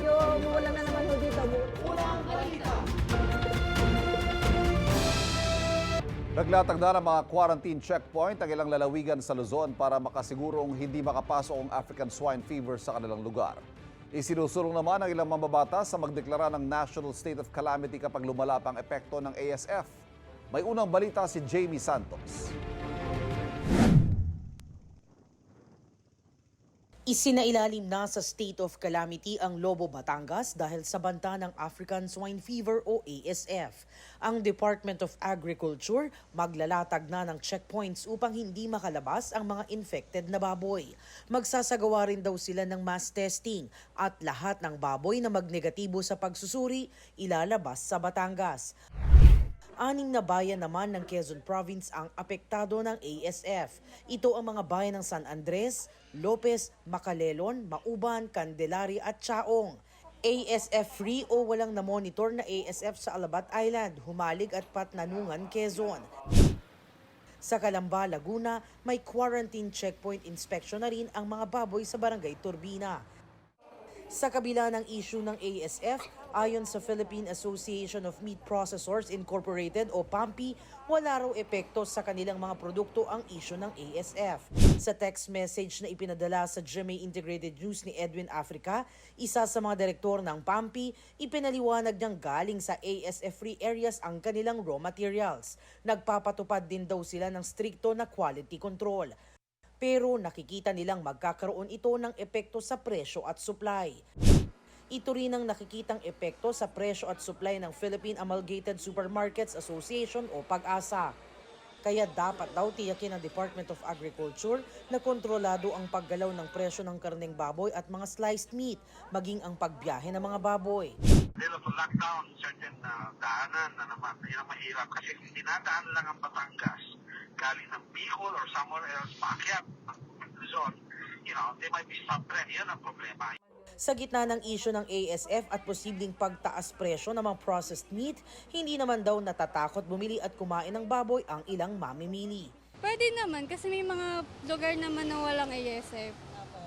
Yung wala na naman ho dito. Naglatag na ng mga quarantine checkpoint ang ilang lalawigan sa Luzon para makasigurong hindi makapasok ang African swine fever sa kanilang lugar. Isinusulong naman ang ilang mambabatas sa magdeklara ng National State of Calamity kapag lumala pa ang epekto ng ASF. May unang balita si Jamie Santos. Isinailalim na sa state of calamity ang Lobo Batangas dahil sa banta ng African Swine Fever o ASF. Ang Department of Agriculture maglalatag na ng checkpoints upang hindi makalabas ang mga infected na baboy. Magsasagawa rin daw sila ng mass testing at lahat ng baboy na magnegatibo sa pagsusuri ilalabas sa Batangas. Aning na bayan naman ng Quezon Province ang apektado ng ASF. Ito ang mga bayan ng San Andres, Lopez, Macalelon, Mauban, Candelaria at Chaong. ASF-free o walang na-monitor na ASF sa Alabat Island, Humalig at Patnanungan, Quezon. Sa Calamba, Laguna, may quarantine checkpoint inspection na rin ang mga baboy sa Barangay Turbina. Sa kabila ng issue ng ASF, ayon sa Philippine Association of Meat Processors Incorporated o PAMPI, wala raw epekto sa kanilang mga produkto ang issue ng ASF. Sa text message na ipinadala sa GMA Integrated News ni Edwin Africa, isa sa mga direktor ng PAMPI, ipinaliwanag niyang galing sa ASF-free areas ang kanilang raw materials. Nagpapatupad din daw sila ng stricto na quality control pero nakikita nilang magkakaroon ito ng epekto sa presyo at supply. Ito rin ang nakikitang epekto sa presyo at supply ng Philippine Amalgamated Supermarkets Association o PAG-ASA. Kaya dapat daw tiyakin ng Department of Agriculture na kontrolado ang paggalaw ng presyo ng karneng baboy at mga sliced meat, maging ang pagbiyahe ng mga baboy. Dahil of lockdown, certain uh, daanan na naman, yun ang mahirap kasi dinadaan lang ang Batangas, galing ng Bicol or somewhere else, paakyat Luzon, you know, they might be stopped rin. Yun ang problema. Sa gitna ng isyo ng ASF at posibleng pagtaas presyo ng mga processed meat, hindi naman daw natatakot bumili at kumain ng baboy ang ilang mamimili. Pwede naman kasi may mga lugar naman na walang ASF.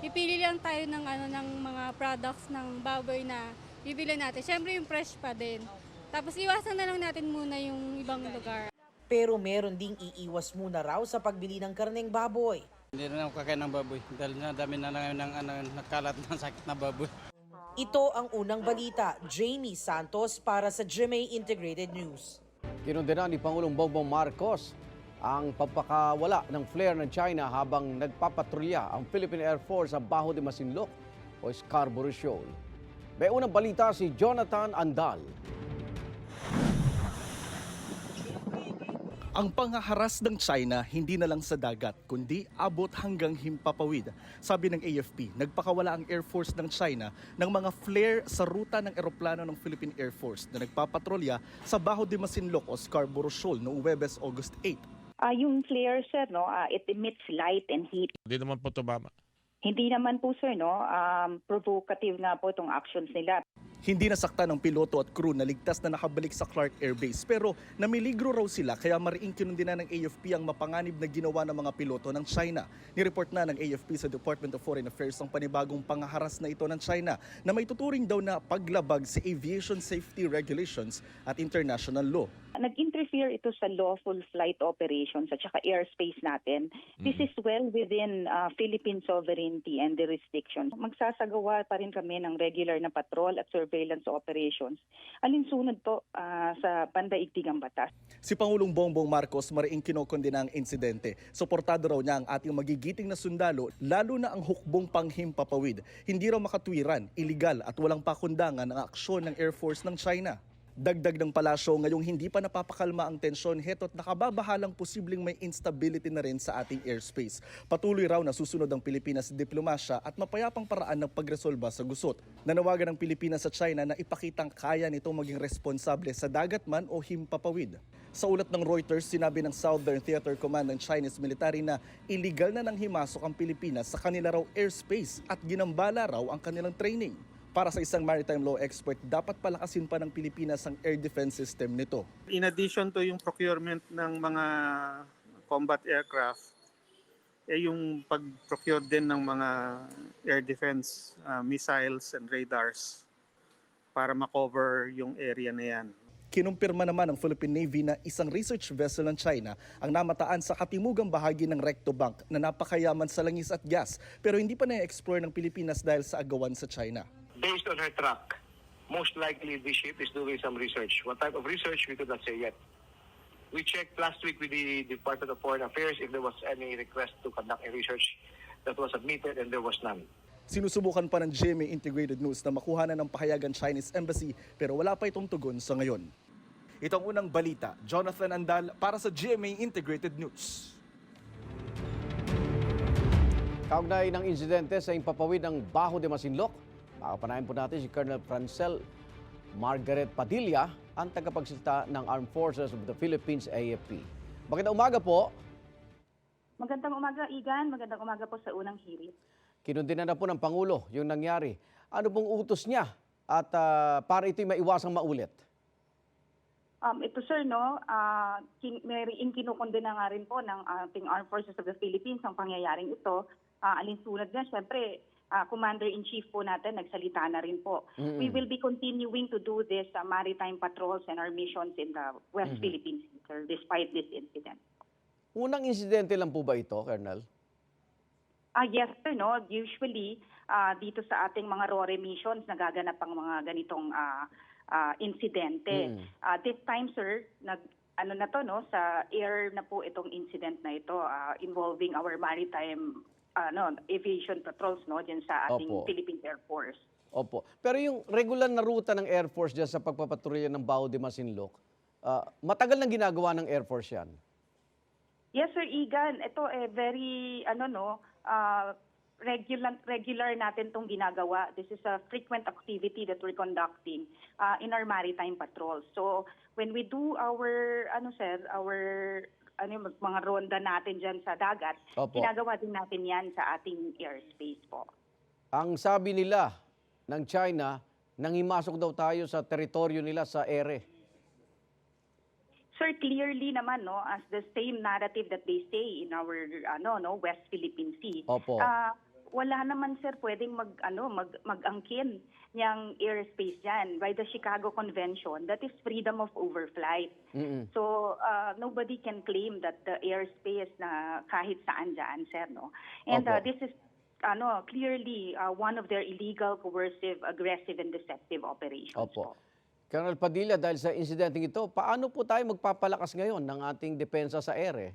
Pipili lang tayo ng ano ng mga products ng baboy na bibili natin. Siyempre yung fresh pa din. Tapos iwasan na lang natin muna yung ibang lugar. Pero meron ding iiwas muna raw sa pagbili ng karneng baboy. Hindi na ako kakain ng baboy dahil na dami na ngayon ng ano, nagkalat ng sakit na baboy. Ito ang unang balita, Jamie Santos para sa GMA Integrated News. Kinundena ni Pangulong Bongbong Marcos ang pagpakawala ng flare ng China habang nagpapatrolya ang Philippine Air Force sa Baho de Masinloc o Scarborough Shoal. May unang balita si Jonathan Andal. Ang panghaharas ng China hindi na lang sa dagat kundi abot hanggang himpapawid. Sabi ng AFP, nagpakawala ang Air Force ng China ng mga flare sa ruta ng eroplano ng Philippine Air Force na nagpapatrolya sa Baho de Masinloc o Scarborough Shoal noong Webes, August 8. Ah, yung flare, sir, no, ah, it emits light and heat. Hindi naman po tumama. Hindi naman po, sir, no, um, provocative nga po itong actions nila. Hindi nasakta ng piloto at crew na ligtas na nakabalik sa Clark Air Base pero namiligro raw sila kaya mariing kinundina ng AFP ang mapanganib na ginawa ng mga piloto ng China. Nireport na ng AFP sa Department of Foreign Affairs ang panibagong pangaharas na ito ng China na may tuturing daw na paglabag sa aviation safety regulations at international law. Nag-interfere ito sa lawful flight operations at saka airspace natin. This is well within ah, Philippine sovereignty and jurisdiction. Magsasagawa pa rin kami ng regular na patrol at surveillance operations. Alinsunod po ah, sa pandaigdigang batas. Si Pangulong Bongbong Marcos mariing kinokondena ang insidente. Suportado raw niya ang ating magigiting na sundalo lalo na ang hukbong panghimpapawid. Hindi raw makatwiran, iligal at walang pakundangan ang aksyon ng Air Force ng China. Dagdag ng palasyo ngayong hindi pa napapakalma ang tensyon heto't nakababahalang posibleng may instability na rin sa ating airspace. Patuloy raw na susunod ang Pilipinas sa diplomasya at mapayapang paraan ng pagresolba sa gusot. Nanawagan ng Pilipinas sa China na ipakitang kaya nito maging responsable sa dagat man o himpapawid. Sa ulat ng Reuters, sinabi ng Southern Theater Command ng Chinese military na illegal na nang himasok ang Pilipinas sa kanila raw airspace at ginambala raw ang kanilang training. Para sa isang maritime law expert, dapat palakasin pa ng Pilipinas ang air defense system nito. In addition to yung procurement ng mga combat aircraft, eh yung pag-procure din ng mga air defense uh, missiles and radars para makover yung area na yan. Kinumpirma naman ng Philippine Navy na isang research vessel ng China ang namataan sa katimugang bahagi ng Recto Bank na napakayaman sa langis at gas pero hindi pa na-explore ng Pilipinas dahil sa agawan sa China. Based on her track, most likely this ship is doing some research. What type of research, we could not say yet. We checked last week with the Department of Foreign Affairs if there was any request to conduct a research that was submitted and there was none. Sinusubukan pa ng GMA Integrated News na makuha na ng pahayagan Chinese Embassy pero wala pa itong tugon sa ngayon. Itong unang balita, Jonathan Andal para sa GMA Integrated News. Kaugnay ng insidente sa impapawid ng Baho de Masinloc, makapanayan po natin si Colonel Francel Margaret Padilla, ang tagapagsalita ng Armed Forces of the Philippines AFP. Magandang umaga po. Magandang umaga, Igan. Magandang umaga po sa unang hirit. Kinundinan na po ng Pangulo yung nangyari. Ano pong utos niya at ah, para ito'y maiwasang maulit? Um, ito sir, no, uh, kin- may kinukondena nga rin po ng ating Armed Forces of the Philippines ang pangyayaring ito. Uh, alinsunod nga, syempre, uh, Commander-in-Chief po natin nagsalita na rin po. We will be continuing to do this uh, maritime patrols and our missions in the West Philippines sir, despite this incident. Unang insidente lang po ba ito, Colonel? Ah, yes sir, no. Usually ah, dito sa ating mga RORE missions nagaganap ang mga ganitong ah, ah, insidente. Mm. Ah, this time sir, nag ano na to no sa air na po itong incident na ito ah, involving our maritime ano aviation patrols no diyan sa ating Opo. Philippine Air Force. Opo. Pero yung regular na ruta ng Air Force dyan sa pagpapatrolya ng Baho de Masinloc, ah, matagal nang ginagawa ng Air Force yan. Yes sir Igan, ito eh very ano no ah, regular regular natin tong ginagawa. This is a frequent activity that we're conducting ah, in our maritime patrols. So when we do our ano sir, our ano yung mga ronda natin diyan sa dagat, Opo. ginagawa din natin 'yan sa ating airspace po. Ang sabi nila ng China, nangimasok daw tayo sa teritoryo nila sa ere. Sir, clearly naman no, as the same narrative that they say in our ano no West Philippine Sea. Opo. Ah, wala naman sir pwedeng mag ano mag mag-angkin niyang airspace diyan by the Chicago Convention that is freedom of overflight. Mm-mm. So uh, nobody can claim that the airspace na kahit saan diyan sir no. And uh, Opo. this is ano clearly uh, one of their illegal, coercive, aggressive and deceptive operations. Opo. po. Colonel Padilla, dahil sa insidenteng ito, paano po tayo magpapalakas ngayon ng ating depensa sa ere?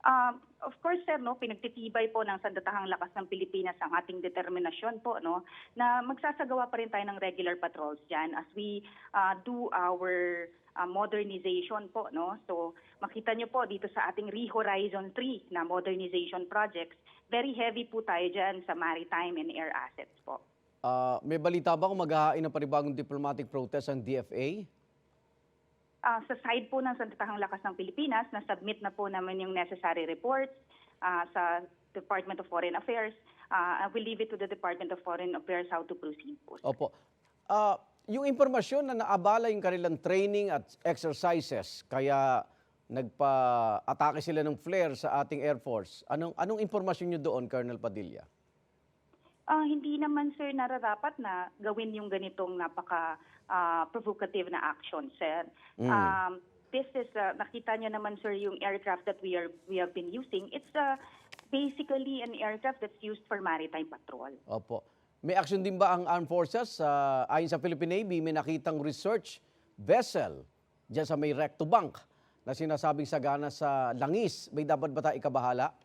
Um, of course, sir, no, pinagtitibay po ng sandatahang lakas ng Pilipinas ang ating determinasyon po, no, na magsasagawa pa rin tayo ng regular patrols dyan as we uh, do our uh, modernization po, no. So, makita nyo po dito sa ating Re-Horizon 3 na modernization projects, very heavy po tayo dyan sa maritime and air assets po. Ah, may balita ba kung maghahain ng panibagong diplomatic protest ang DFA? Ah, sa side po ng Sandatahang Lakas ng Pilipinas, na-submit na po naman yung necessary reports ah, sa Department of Foreign Affairs. Ah, I will leave it to the Department of Foreign Affairs how to proceed po. Opo. Ah, yung impormasyon na naabala yung kanilang training at exercises, kaya nagpa-atake sila ng flare sa ating Air Force. Anong anong impormasyon nyo doon, Colonel Padilla? Ah, hindi naman sir nararapat na gawin yung ganitong napaka ah, provocative na action, sir. Mm. Um, this is uh, nakita niyo naman sir yung aircraft that we are we have been using. It's uh, basically an aircraft that's used for maritime patrol. Opo. May action din ba ang Armed Forces? Ah, ayon sa Philippine Navy, may nakitang research vessel dyan sa may Recto Bank na sinasabing sagana sa langis. May dapat ba tayo ikabahala?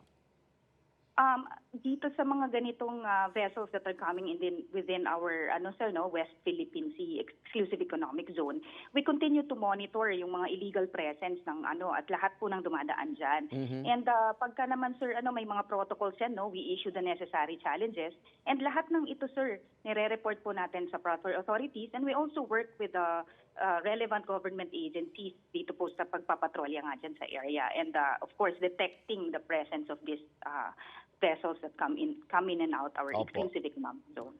Um, dito sa mga ganitong uh, vessels that are coming in din, within our ano sir no West Philippine Sea exclusive economic zone, we continue to monitor yung mga illegal presence ng ano at lahat po ng dumadaan diyan. And uh, pagka naman sir ano may mga protocols yan no, we issue the necessary challenges. And lahat ng ito sir nire-report po natin sa proper authorities. And we also work with the uh, relevant government agencies dito po sa pagpapatrolya nga dyan sa area. And uh, of course detecting the presence of these uh, vessels that come in come in and out our Opo. exclusive economic zone.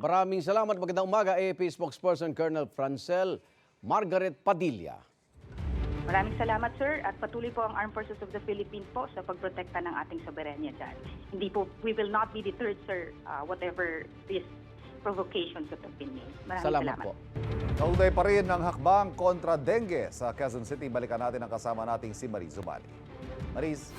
Maraming salamat. Magandang umaga, AFP spokesperson Colonel Francel Margaret Padilla. Maraming salamat sir at patuloy po ang Armed Forces of the Philippines po sa pagprotekta ng ating soberanya dyan. Hindi po, we will not be deterred sir, uh, whatever these provocations that have been made. Maraming Salamat salamat. po. Kaugnay pa rin ng hakbang kontra dengue sa Quezon City. Balikan natin ang kasama nating si Mariz Zubali. Mariz.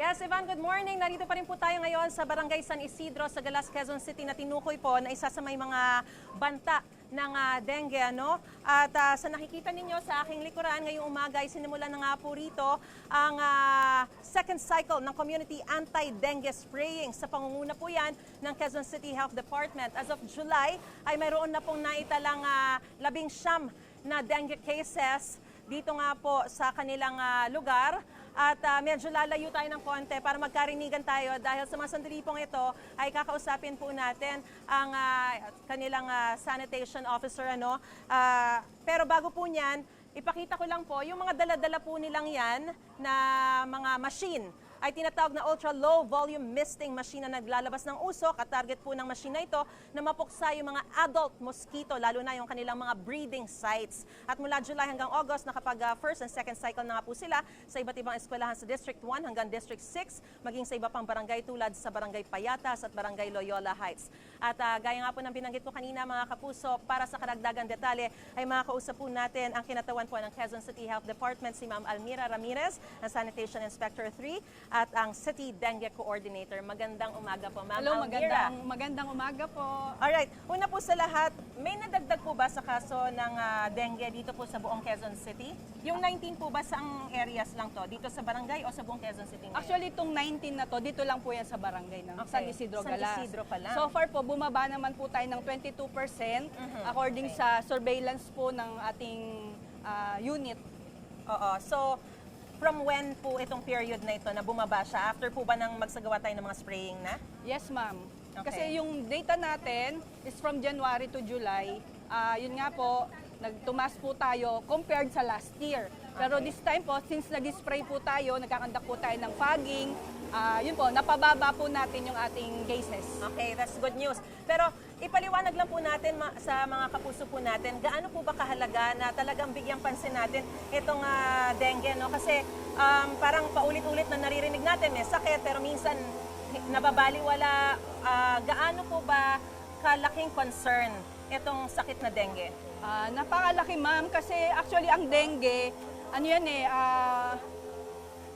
Yes, Ivan, good morning. Narito pa rin po tayo ngayon sa Barangay San Isidro sa Galas, Quezon City na tinukoy po na isa sa may mga banta ng ah, dengue. Ano? At ah, sa nakikita ninyo sa aking likuran ngayong umaga ay sinimula na nga po rito ang ah, second cycle ng Community Anti-Dengue Spraying. Sa pangunguna po yan ng Quezon City Health Department. As of July ay mayroon na pong naitalang ah, labing siyam na dengue cases dito nga po sa kanilang ah, lugar. At ah, medyo lalayo tayo ng konti para magkarinigan tayo dahil sa mga sandali pong ito ay kakausapin po natin ang ah, kanilang ah, sanitation officer. Ano? Ah, pero bago po niyan, ipakita ko lang po yung mga dala-dala po nilang yan na mga machine ay tinatawag na ultra low volume misting machine na naglalabas ng usok at target po ng machine na ito na mapuksa yung mga adult mosquito lalo na yung kanilang mga breeding sites. At mula July hanggang August nakapag uh, first and second cycle na nga po sila sa iba't ibang eskwelahan sa District 1 hanggang District 6 maging sa iba pang barangay tulad sa Barangay Payatas at Barangay Loyola Heights. At uh, gaya nga po ng binanggit ko kanina mga kapuso para sa karagdagan detalye ay makakausap po natin ang kinatawan po ng Quezon City Health Department si Ma'am Almira Ramirez, ang Sanitation Inspector 3 at ang City Dengue Coordinator. Magandang umaga po, Ma'am Hello, Almira. magandang, magandang umaga po. Alright, una po sa lahat, may nadagdag po ba sa kaso ng ah, dengue dito po sa buong Quezon City? Yung 19 po ba sa ang areas lang to? Dito sa barangay o sa buong Quezon City ngayon? Actually, itong 19 na to, dito lang po yan sa barangay ng Okay. San Isidro San Galas. Isidro pa lang. So far po, bumaba naman po tayo ng 22% Mhm. according Okay. sa surveillance po ng ating ah, unit. Oo. So, from when po itong period na ito na bumaba siya? After po ba nang magsagawa tayo ng mga spraying na? Yes, ma'am. Okay. Kasi yung data natin is from January to July. Ah, yun nga po, nagtumas po tayo compared sa last year. Pero Okay. this time po, since nag-spray po tayo, nagkakandak po tayo ng fogging, ah, yun po, napababa po natin yung ating cases. Okay, that's good news. Pero ipaliwanag lang po natin ma- sa mga kapuso po natin, gaano po ba kahalaga na talagang bigyang pansin natin itong ah, dengue, no? Kasi um, parang paulit-ulit na naririnig natin, may sakit, pero minsan nababaliwala. Ah, gaano po ba kalaking concern itong sakit na dengue? Ah, napakalaki ma'am kasi actually ang dengue, ano yan eh, ah,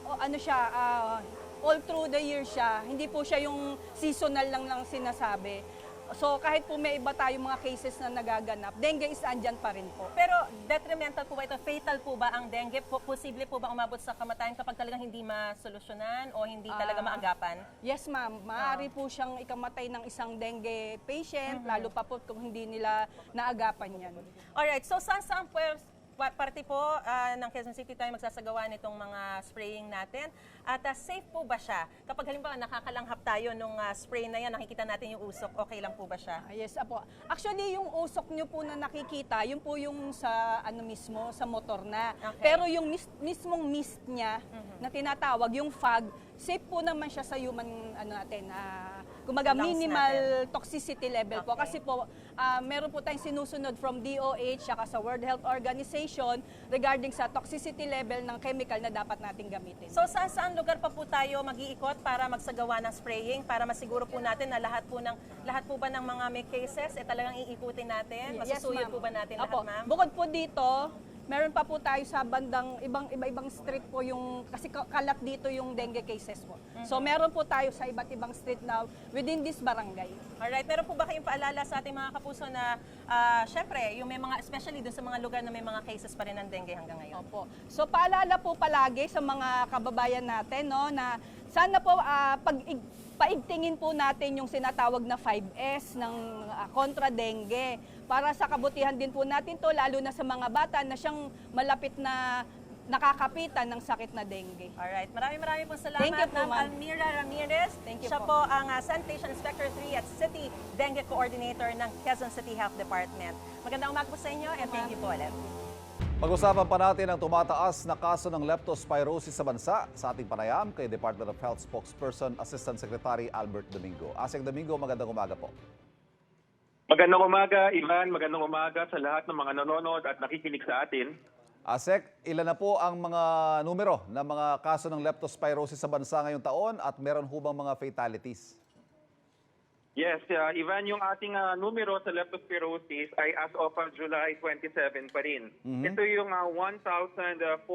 o ano siya, ah, all through the year siya. Hindi po siya yung seasonal lang lang sinasabi. So kahit po may iba tayong mga cases na nagaganap, dengue is andyan pa rin po. Pero detrimental po ba ito? Fatal po ba ang dengue? Po- posible po ba umabot sa kamatayan kapag talagang hindi masolusyonan o hindi talaga Ah. maagapan? Yes ma'am, maaari po siyang ikamatay ng isang dengue patient, lalo pa po kung hindi nila naagapan yan. Alright, so saan saan po pa- parte po ah, ng Quezon City tayo magsasagawa nitong mga spraying natin? At ah, safe po ba siya? Kapag halimbawa nakakalanghap tayo nung ah, spray na yan, nakikita natin yung usok, okay lang po ba siya? Ah, yes, apo. Actually, yung usok nyo po na nakikita, yun po yung sa ano mismo, sa motor na. Okay. Pero yung mis- mismong mist niya na tinatawag, yung fog, safe po naman siya sa human ano natin, ah, kumaga minimal toxicity level po. Okay. Kasi po, ah, meron po tayong sinusunod from DOH saka sa World Health Organization regarding sa toxicity level ng chemical na dapat nating gamitin. So saan saan lugar pa po tayo mag-iikot para magsagawa ng spraying para masiguro po natin na lahat po ng lahat po ba ng mga may cases eh talagang iikutin natin? Masusuyod ma'am. po ba natin Apo. lahat, ma'am? Bukod po dito, meron pa po tayo sa bandang ibang iba-ibang street po yung kasi ka- kalat dito yung dengue cases po. Mm-hmm. So meron po tayo sa iba't ibang street na within this barangay. Alright, meron po ba kayong paalala sa ating mga kapuso na ah, syempre, yung may mga especially doon sa mga lugar na may mga cases pa rin ng dengue hanggang ngayon? Opo. So paalala po palagi sa mga kababayan natin no na sana po ah, pag paigtingin po natin yung sinatawag na 5S ng ah, kontra dengue para sa kabutihan din po natin to lalo na sa mga bata na siyang malapit na nakakapitan ng sakit na dengue. Alright, maraming maraming po salamat, Thank you po, Ma'am. Almira Ramirez. Thank you Siya po. po ang ah, Sanitation Inspector 3 at City Dengue Coordinator ng Quezon City Health Department. Magandang umaga po sa inyo and thank you po ulit. Pag-usapan pa natin ang tumataas na kaso ng leptospirosis sa bansa sa ating panayam kay Department of Health spokesperson Assistant Secretary Albert Domingo. Asek Domingo, magandang umaga po. Magandang umaga, Ivan. Magandang umaga sa lahat ng mga nanonood at nakikinig sa atin. Asek, ilan na po ang mga numero ng mga kaso ng leptospirosis sa bansa ngayong taon at meron hubang mga fatalities? Yes, uh, Ivan, yung ating uh, numero sa leptospirosis ay as of uh, July 27 pa rin. Ito yung uh, 1,444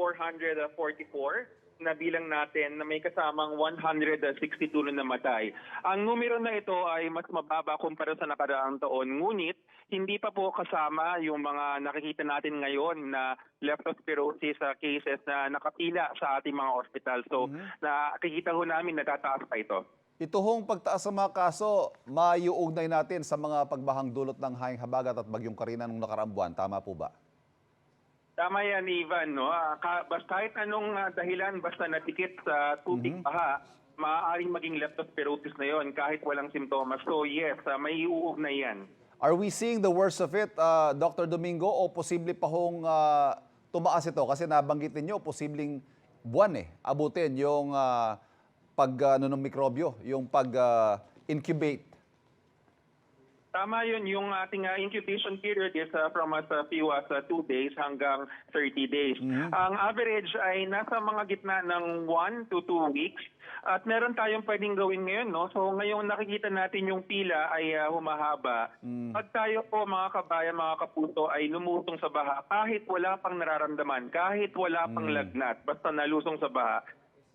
na bilang natin na may kasamang 162 na namatay. Ang numero na ito ay mas mababa kumpara sa nakaraang taon. Ngunit, hindi pa po kasama yung mga nakikita natin ngayon na leptospirosis uh, cases na nakapila sa ating mga ospital. So, nakikita ho namin natataas pa ito. Ito hong pagtaas sa mga kaso, maiuugnay natin sa mga pagbahang dulot ng Haing Habagat at Bagyong Karina nung nakaraang buwan. Tama po ba? Tama yan, Ivan. No? Ah, ka- bas, kahit anong ah, dahilan, basta natikit sa tubig baha, maaaring maging leptospirosis na yon kahit walang simptomas. So yes, uh, may iuugnay yan. Are we seeing the worst of it, uh, Dr. Domingo, o posible pa hong uh, tumaas ito? Kasi nabanggit ninyo, posibleng buwan eh, abutin yung uh, pag ano, ng mikrobyo, yung pag-incubate. Tama yun, yung ating ah, incubation period is ah, from as few as 2 days hanggang 30 days. Ang average ay nasa mga gitna ng 1 to 2 weeks. At meron tayong pwedeng gawin ngayon, no? So ngayong nakikita natin yung pila ay ah, humahaba. Pag tayo po mga kabayan, mga kapuso ay lumutong sa baha, kahit wala pang nararamdaman, kahit wala pang lagnat, basta nalusong sa baha,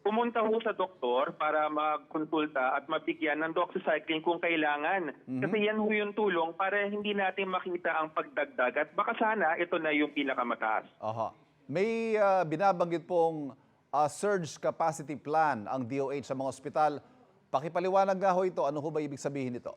pumunta ho sa doktor para magkonsulta at mabigyan ng doxycycline kung kailangan. Kasi yan ho yung tulong para hindi natin makita ang pagdagdag at baka sana ito na yung pinakamataas. Aha. May uh, binabanggit pong uh, surge capacity plan ang DOH sa mga ospital. Pakipaliwanag nga ho ito, ano ho ba ibig sabihin nito?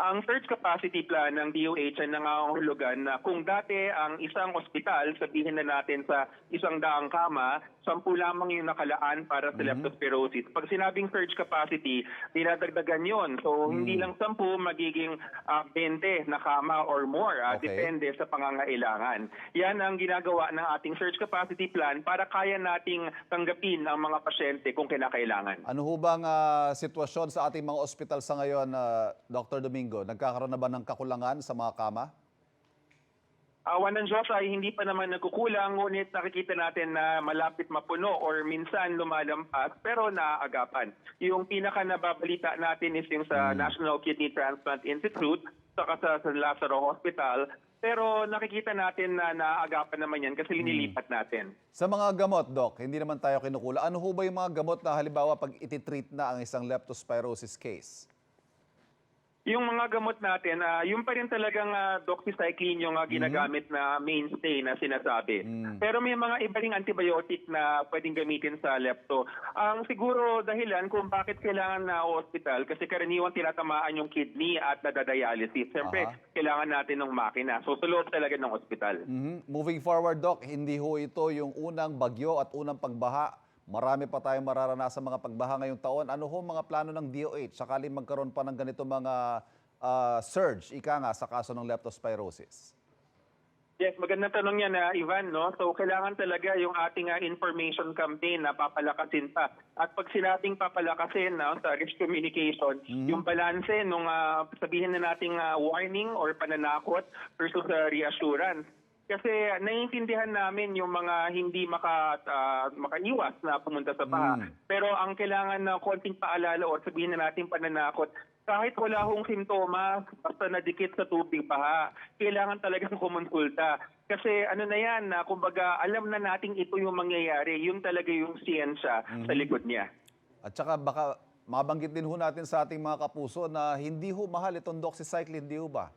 Ang surge capacity plan ng DOH ay nangangahulugan na kung dati ang isang ospital, sabihin na natin sa isang daang kama, sampu lamang yung nakalaan para sa leptospirosis. Pag sinabing surge capacity, dinadagdagan yon. So hindi lang sampu, magiging ah, 20 na kama or more. ah, Okay. Depende sa pangangailangan. Yan ang ginagawa ng ating surge capacity plan para kaya nating tanggapin ang mga pasyente kung kinakailangan. Ano ho bang uh, sitwasyon sa ating mga ospital sa ngayon, uh, Dr. Domingo? Nagkakaroon na ba ng kakulangan sa mga kama? Awan ng Diyos ay hindi pa naman nagkukulang, ngunit nakikita natin na malapit mapuno or minsan lumalampas pero naaagapan. Yung pinaka nababalita natin is yung sa National Kidney Transplant Institute, saka sa San Lazaro Hospital, pero nakikita natin na naaagapan naman yan kasi linilipat natin. Sa mga gamot, Doc, hindi naman tayo kinukula. Ano ho ba yung mga gamot na halimbawa pag ititreat na ang isang leptospirosis case? Yung mga gamot natin, ah, yung pa rin talagang uh, doxycycline yung ah, ginagamit na mainstay na sinasabi. Pero may mga iba ring antibiotic na pwedeng gamitin sa lepto. Ang siguro dahilan kung bakit kailangan na hospital kasi karaniwan tinatamaan yung kidney at nadadialysis. Siyempre, Aha. kailangan natin ng makina. So, tulog talaga ng hospital. Mhm. Moving forward, Doc, hindi ho ito yung unang bagyo at unang pagbaha. Marami pa tayong mararanasan mga pagbaha ngayong taon. Ano ho mga plano ng DOH sakaling magkaroon pa ng ganito mga ah, surge, ika nga, sa kaso ng leptospirosis? Yes, magandang tanong yan, na Ivan. No? So, kailangan talaga yung ating ah, information campaign na papalakasin pa. At pag sinabing papalakasin no, sa risk communication, yung balanse nung ah, sabihin na nating ah, warning or pananakot versus ah, reassurance. Kasi naiintindihan namin yung mga hindi maka, ah, makaiwas na pumunta sa baha. Pero ang kailangan na konting paalala o sabihin na natin pananakot, kahit wala hong simptomas, basta nadikit sa tubig baha, kailangan talagang kumonsulta. Kasi ano na yan, na kumbaga alam na nating ito yung mangyayari, yun talaga yung siyensya sa likod niya. At saka baka mabanggit din ho natin sa ating mga kapuso na hindi ho mahal itong doxycycline, di ho ba?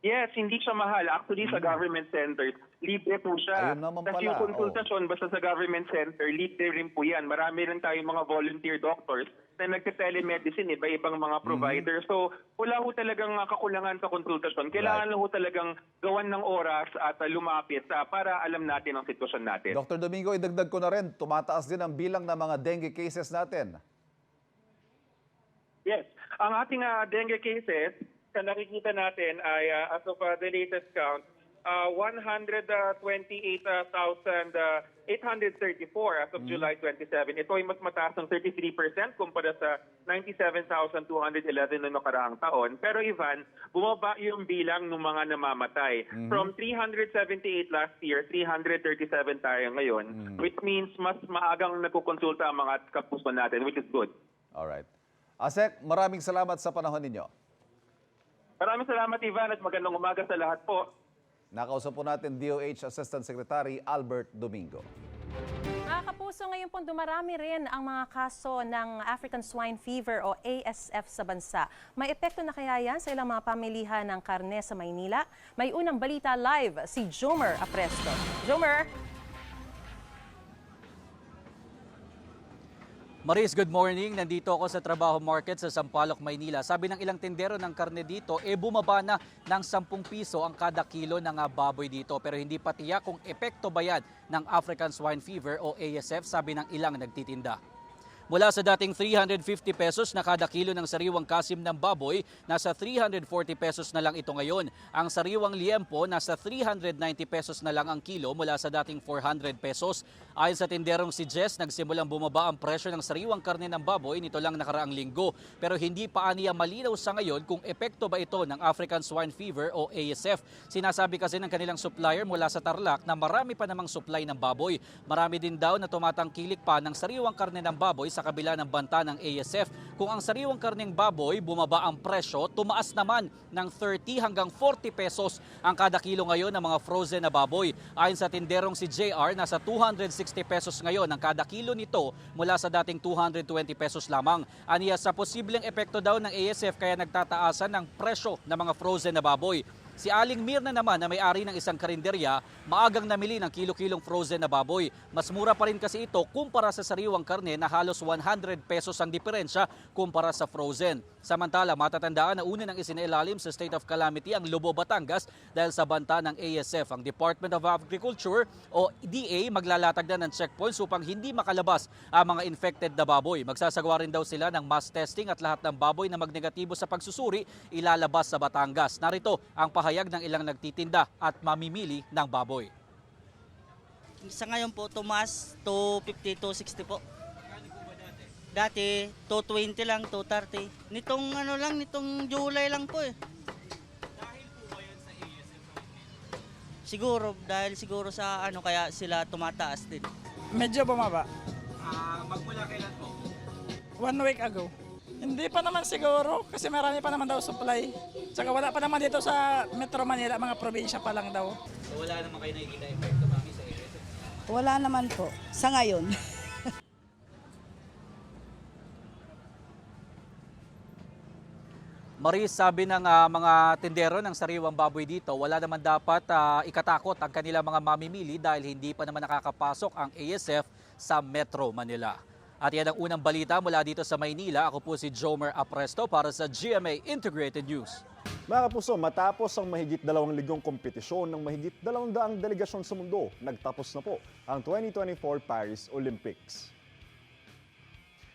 Yes, hindi siya mahal. Actually, sa government centers, libre po siya. Ayun naman Kasi pala, yung konsultasyon, basta sa government center, libre rin po yan. Marami rin tayong mga volunteer doctors na nagte-telemedicine, iba-ibang mga providers. So, wala ho talagang kakulangan sa konsultasyon. Kailangan lang ho talagang gawan ng oras at ah, lumapit ah, para alam natin ang sitwasyon natin. Dr. Domingo, idagdag ko na rin, tumataas din ang bilang ng mga dengue cases natin. Yes. Ang ating ah, dengue cases, na nakikita natin ay ah, as of ah, the latest count, uh, 128,834 as of July 27. Ito ay mas mataas ng 33% kumpara sa 97,211 noong nakaraang taon. Pero Ivan, bumaba yung bilang ng mga namamatay. From 378 last year, 337 tayo ngayon, which means mas maagang nagkukonsulta ang mga kapuso natin, which is good. Alright. Asek, maraming salamat sa panahon ninyo. Maraming salamat Ivan at magandang umaga sa lahat po. Nakausap po natin DOH Assistant Secretary Albert Domingo. Mga kapuso, ngayon po dumarami rin ang mga kaso ng African Swine Fever o ASF sa bansa. May epekto na kaya yan sa ilang mga pamilihan ng karne sa Maynila? May unang balita live si Jomer Apresto. Jomer! Maris, good morning. Nandito ako sa Trabaho Market sa Sampaloc, Maynila. Sabi ng ilang tindero ng karne dito, eh bumaba na ng 10 piso ang kada kilo ng ah, baboy dito. Pero hindi pa tiyak kung epekto ba yan ng African Swine Fever o ASF, sabi ng ilang nagtitinda. Mula sa dating 350 pesos na kada kilo ng sariwang kasim ng baboy, nasa 340 pesos na lang ito ngayon. Ang sariwang liempo, nasa 390 pesos na lang ang kilo mula sa dating 400 pesos. Ayon sa tinderong si Jess, nagsimulang bumaba ang presyo ng sariwang karne ng baboy nito lang nakaraang linggo. Pero hindi pa aniya malinaw sa ngayon kung epekto ba ito ng African Swine Fever o ASF. Sinasabi kasi ng kanilang supplier mula sa Tarlac na marami pa namang supply ng baboy. Marami din daw na tumatangkilik pa ng sariwang karne ng baboy sa kabila ng banta ng ASF. Kung ang sariwang karneng baboy bumaba ang presyo, tumaas naman ng 30 hanggang 40 pesos ang kada kilo ngayon ng mga frozen na baboy. Ayon sa tinderong si JR, nasa 260 pesos ngayon ang kada kilo nito mula sa dating 220 pesos lamang. Aniya sa posibleng epekto daw ng ASF kaya nagtataasan ng presyo ng mga frozen na baboy. Si Aling Mirna naman na may-ari ng isang karinderya, maagang namili ng kilo-kilong frozen na baboy. Mas mura pa rin kasi ito kumpara sa sariwang karne na halos 100 pesos ang diferensya kumpara sa frozen. Samantala, matatandaan na una nang isinailalim sa state of calamity ang Lobo Batangas dahil sa banta ng ASF. Ang Department of Agriculture o DA maglalatag na ng checkpoints upang hindi makalabas ang mga infected na baboy. Magsasagawa rin daw sila ng mass testing at lahat ng baboy na magnegatibo sa pagsusuri ilalabas sa Batangas. Narito ang pahayag ng ilang nagtitinda at mamimili ng baboy. Sa ngayon po, tumas 250, 260 po. Dati, 220 lang, 230. Nitong ano lang, nitong July lang po eh. Siguro, dahil siguro sa ano, kaya sila tumataas din. Medyo bumaba. Ah, magmula kailan po? One week ago. Hindi pa naman siguro kasi marami pa naman daw supply. Tsaka wala pa naman dito sa Metro Manila, mga probinsya pa lang daw. So wala naman kayo nakikita epekto mami sa ASF. Wala naman po. Sa ngayon. Maris, sabi ng ah, mga tindero ng sariwang baboy dito, wala naman dapat ah, ikatakot ang kanilang mga mamimili dahil hindi pa naman nakakapasok ang ASF sa Metro Manila. At yan ang unang balita mula dito sa Maynila. Ako po si Jomer Apresto para sa GMA Integrated News. Mga kapuso, matapos ang mahigit dalawang ligong kompetisyon ng mahigit dalawang daang delegasyon sa mundo, nagtapos na po ang 2024 Paris Olympics.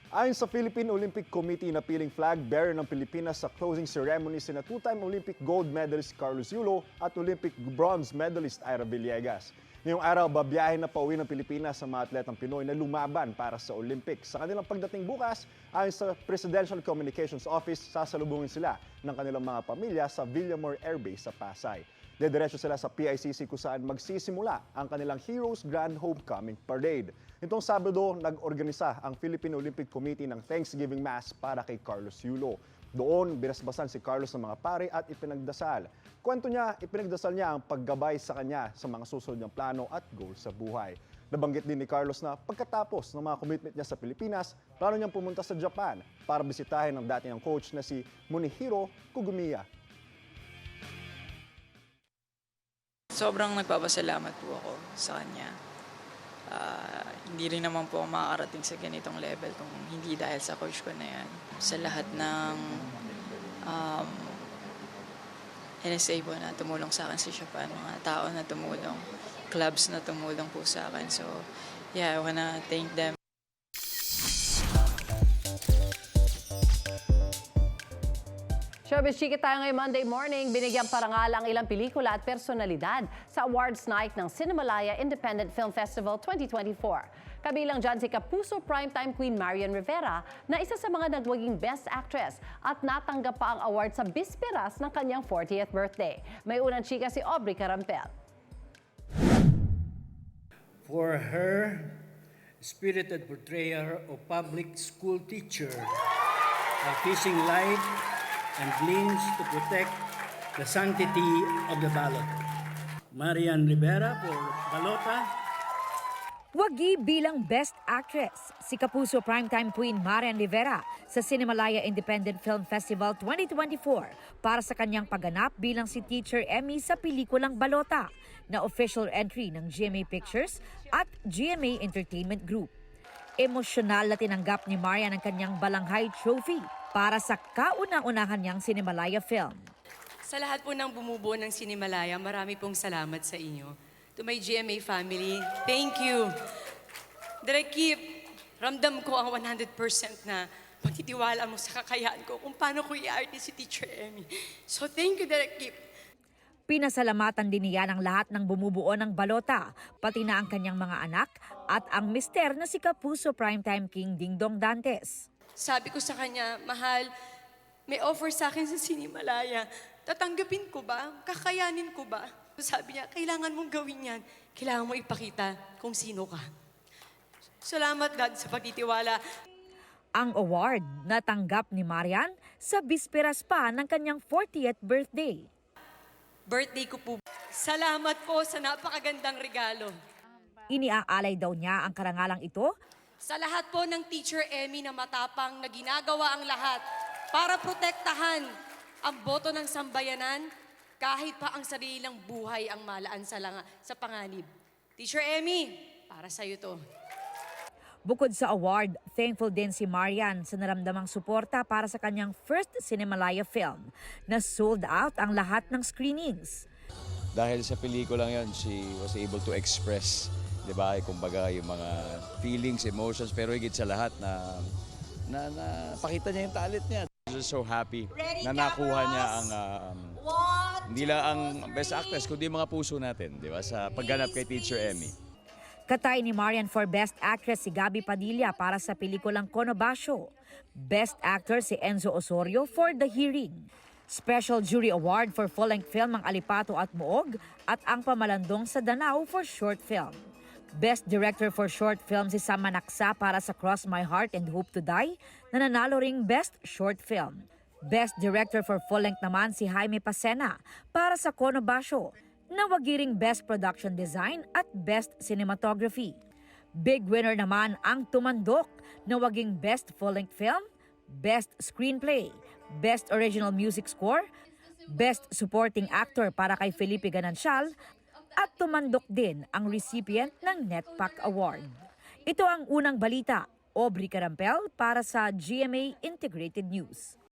Ayon sa Philippine Olympic Committee na piling flag bearer ng Pilipinas sa closing ceremony sina two-time Olympic gold medalist Carlos Yulo at Olympic bronze medalist Ira Villegas. Ngayong araw, babiyahin na pauwi ng Pilipinas sa mga atletang Pinoy na lumaban para sa Olympics. Sa kanilang pagdating bukas, ayon sa Presidential Communications Office, sasalubungin sila ng kanilang mga pamilya sa Villamor Air Base sa Pasay. Dediretso sila sa PICC kung saan magsisimula ang kanilang Heroes Grand Homecoming Parade. Itong Sabado, nag-organisa ang Philippine Olympic Committee ng Thanksgiving Mass para kay Carlos Yulo. Doon, binasbasan si Carlos ng mga pare at ipinagdasal. Kwento niya, ipinagdasal niya ang paggabay sa kanya sa mga susunod niyang plano at goal sa buhay. Nabanggit din ni Carlos na pagkatapos ng mga commitment niya sa Pilipinas, plano niyang pumunta sa Japan para bisitahin ang dati niyang coach na si Munihiro Kugumiya. Sobrang nagpapasalamat po ako sa kanya. Ah, hindi rin naman po ako makakarating sa ganitong level kung hindi dahil sa coach ko na yan. Sa lahat ng um, NSA po na tumulong sa akin sa Japan, mga tao na tumulong, clubs na tumulong po sa akin. So, yeah, I wanna thank them. Showbiz Chiki tayo ngayong Monday morning. Binigyang parangal ang ilang pelikula at personalidad sa awards night ng Cinemalaya Independent Film Festival 2024. Kabilang dyan si Kapuso Primetime Queen Marian Rivera na isa sa mga nagwaging Best Actress at natanggap pa ang award sa bisperas ng kanyang 40th birthday. May unang chika si Aubrey Carampel. for her spirited portrayal of public school teacher, facing light and gleams to protect the sanctity of the ballot. Marian Rivera for Balota, Wagi bilang Best Actress, si Kapuso Primetime Queen Marian Rivera sa Cinemalaya Independent Film Festival 2024 para sa kanyang pagganap bilang si Teacher Emmy sa pelikulang Balota na official entry ng GMA Pictures at GMA Entertainment Group. Emosyonal na tinanggap ni Marian ang kanyang Balanghay Trophy para sa kauna-unahan niyang Cinemalaya film. Sa lahat po ng bumubuo ng Sinimalaya, marami pong salamat sa inyo. To my GMA family, thank you. Direk Kip, ramdam ko ang 100% na pagtitiwala mo sa kakayaan ko kung paano ko i-arte si Teacher Emmy. So thank you, Direk Kip. Pinasalamatan din niya ng lahat ng bumubuo ng balota, pati na ang kanyang mga anak at ang mister na si Kapuso Primetime King Dingdong Dantes. Sabi ko sa kanya, mahal, may offer sa akin sa Sinimalaya. Tatanggapin ko ba? Kakayanin ko ba? Sabi niya, kailangan mong gawin yan. Kailangan mo ipakita kung sino ka. Salamat, God, sa pagtitiwala. Ang award natanggap ni Marian sa bisperas pa ng kanyang 40th birthday. Birthday ko po. Salamat po sa napakagandang regalo. Iniaalay daw niya ang karangalang ito Sa lahat po ng Teacher Emmy na matapang na ginagawa ang lahat para protektahan ang boto ng sambayanan kahit pa ang sarilang buhay ang malaan sa, langa, sa panganib. Teacher Emmy, para sa iyo to. Bukod sa award, thankful din si Marian sa naramdamang suporta para sa kanyang first Cinemalaya film na sold out ang lahat ng screenings. Dahil sa pelikulang yon, she was able to express, di ba, kumbaga yung mga feelings, emotions, pero higit sa lahat na, na, na pakita niya yung talent niya. I'm just so happy na nakuha niya ang, um, hindi lang ang best actress, kundi mga puso natin, di ba, sa pagganap kay Teacher Emmy. Katay ni Marian for Best Actress si Gabi Padilla para sa pelikulang Conobacio. Best Actor si Enzo Osorio for The Hearing. Special Jury Award for full-length film ang Alipato at Muog at ang Pamalandong sa Danao for short film. Best Director for Short Film si Sam Manaksa para sa Cross My Heart and Hope to Die na nanalo ring Best Short Film. Best Director for Full-Length naman si Jaime Pasena para sa Conobacio na wagiring Best Production Design at Best Cinematography. Big winner naman ang Tumandok na waging Best Full-Length Film, Best Screenplay, Best Original Music Score, Best Supporting Actor para kay Felipe Ganancial at tumandok din ang recipient ng NetPac Award. Ito ang unang balita. Aubrey Carampel para sa GMA Integrated News.